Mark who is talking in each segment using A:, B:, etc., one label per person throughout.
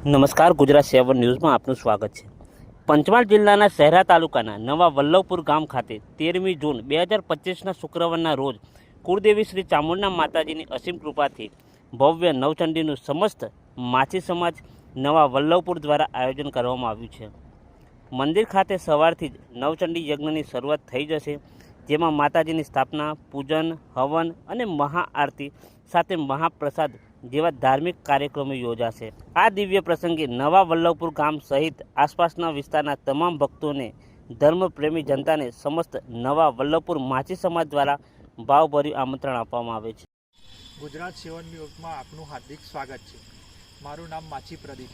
A: નમસ્કાર, ગુજરાત સેવન ન્યૂઝમાં આપનું સ્વાગત છે. પંચમહાલ જિલ્લાના શહેરા તાલુકાના નવા વલ્લભપુર ગામ ખાતે તેરમી જૂન બે હજાર પચીસના શુક્રવારના રોજ કુળદેવી શ્રી ચામુંડા માતાજીની અસીમ કૃપાથી ભવ્ય નવચંડીનું સમસ્ત માછી સમાજ નવા વલ્લભપુર દ્વારા આયોજન કરવામાં આવ્યું છે. મંદિર ખાતે સવારથી જ નવચંડી યજ્ઞની શરૂઆત થઈ જશે, જેમાં માતાજીની સ્થાપના, પૂજન, હવન અને મહાઆરતી સાથે મહાપ્રસાદ જેવા ધાર્મિક કાર્યક્રમો યોજાશે. આ દિવ્ય પ્રસંગે નવા વલ્લભપુર ગામ સહિત આસપાસના વિસ્તારના તમામ ભક્તોને ધર્મપ્રેમી જનતાને સમસ્ત નવા વલ્લભપુર માછી સમાજ દ્વારા ભાવભર્યું આમંત્રણ આપવામાં આવે છે.
B: ગુજરાત સેવન ન્યૂઝમાં આપનું હાર્દિક સ્વાગત છે. મારું નામ માછી પ્રદીપ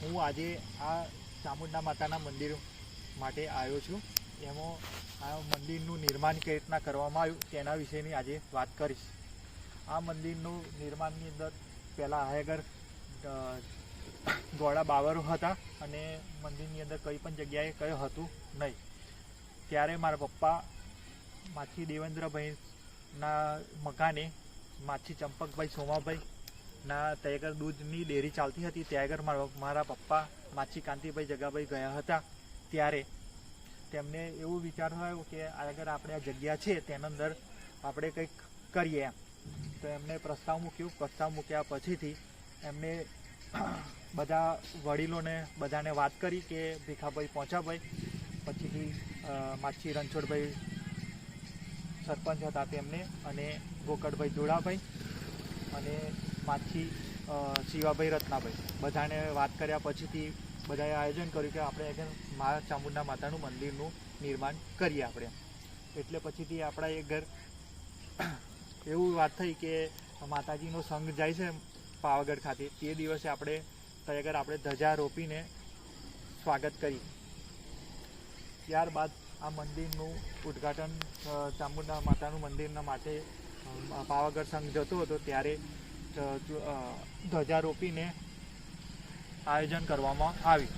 B: હું આજે આ ચામુંડા માતાના મંદિર માટે આવ્યો છું. એમાં આ મંદિરનું નિર્માણ કઈ રીતના કરવામાં આવ્યું તેના વિશેની આજે વાત કરીશ. આ મંદિરનું નિર્માણની અંદર પહેલાં આગળ ગોળા બાવરો હતા અને મંદિરની અંદર કંઈ પણ જગ્યાએ કંઈ હતું નહીં. ત્યારે મારા પપ્પા માછી દેવેન્દ્રભાઈના મકાને, માછી ચંપકભાઈ સોમાભાઈ ના ત્યાં દૂધની ડેરી ચાલતી હતી. ત્યાં આગળ મારા મારા પપ્પા માછી કાંતિભાઈ જગાભાઈ ગયા હતા. ત્યારે તેમને એવું વિચાર થયો કે આગળ આપણે આ જગ્યા છે, તેના અંદર આપણે કંઈક કરીએ એમ. તો એમને પ્રસ્તાવ મૂક્યું. પ્રસ્તાવ મૂક્યા પછીથી એમને બધા વડીલોને બધાને વાત કરી કે ભીખાભાઈ પહોંચાભાઈ. પછીથી માછી રણછોડભાઈ સરપંચ હતા તેમને અને ગોકળભાઈ જોડાભાઈ અને માછી શિવાભાઈ રત્નાભાઈ. બધાને વાત કર્યા પછીથી બધાએ આયોજન કર્યું કે આપણે એક મા ચામુંડા માતાનું મંદિરનું નિર્માણ કરીએ આપણે. એટલે પછીથી આપણા એ ઘર એવું વાત થઈ કે માતાજીનો સંઘ જાય છે પાવાગઢ ખાતે, તે દિવસે આપણે ત્યાં આપણે ધજા રોપીને સ્વાગત કરી. ત્યારબાદ આ મંદિરનું ઉદ્ઘાટન ચામુંડા માતાનું મંદિરના માટે પાવાગઢ સંઘ જતો હતો, ત્યારે ધજા રોપીને આયોજન કરવામાં આવ્યું.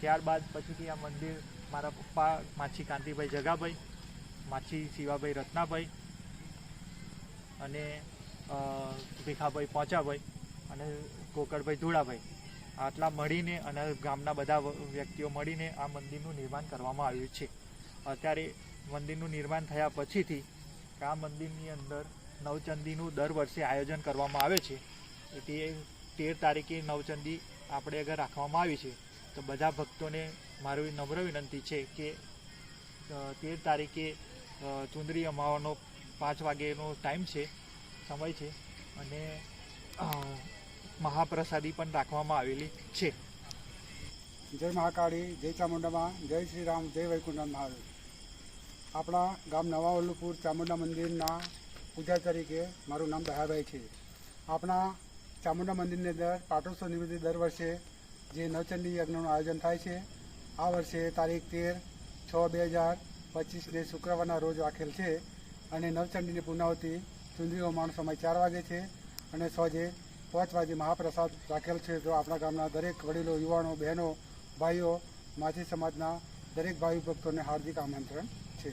B: ત્યારબાદ પછીથી આ મંદિર મારા પપ્પા માછી કાંતિભાઈ જગાભાઈ, માછી શિવાભાઈ રત્નાભાઈ અને ભીખાભાઈ પોંચાભાઈ અને કોકરભાઈ ધુડાભાઈ આટલા મળીને અને ગામના બધા વ્યક્તિઓ મળીને આ મંદિરનું નિર્માણ કરવામાં આવ્યું છે. અત્યારે મંદિરનું નિર્માણ થયા પછીથી આ મંદિરની અંદર નવચંદીનું દર વર્ષે આયોજન કરવામાં આવે છે. તે તેર તારીખે નવચંદી આપણે આગળ રાખવામાં આવી છે, તો બધા ભક્તોને મારી નમ્ર વિનંતી છે કે તેર તારીખે ચુંદરી અમાવાનો પાંચ વાગ્યાનો ટાઈમ છે, સમય છે અને મહાપ્રસાદી પણ રાખવામાં આવેલી છે.
C: જય મહાકાળી, જય ચામુંડામાં, જય શ્રી રામ જય વૈકુંઠ મહાદેવ. આપણા ગામ નવા વલ્લુપુર ચામુંડા મંદિરના પૂજા તરીકે મારું નામ દયાભાઈ છે. આપણા ચામુંડા મંદિરની અંદર પાટોત્સવ નિમિત્તે દર વર્ષે જે નવચંડી યજ્ઞનું આયોજન થાય છે, આ વર્ષે તારીખ તેર છ બે હજાર પચીસને શુક્રવારના રોજ રાખેલ છે. અને નવચંડીની પૂર્ણાવતી ચુંદરી હોમાનો સમય ચાર વાગે છે અને સોજે પાંચ વાગે મહાપ્રસાદ રાખેલ છે. તો આપણા ગામના દરેક વડીલો, યુવાનો, બહેનો, ભાઈઓ માછી સમાજના દરેક ભાઈ ભક્તોને હાર્દિક આમંત્રણ છે.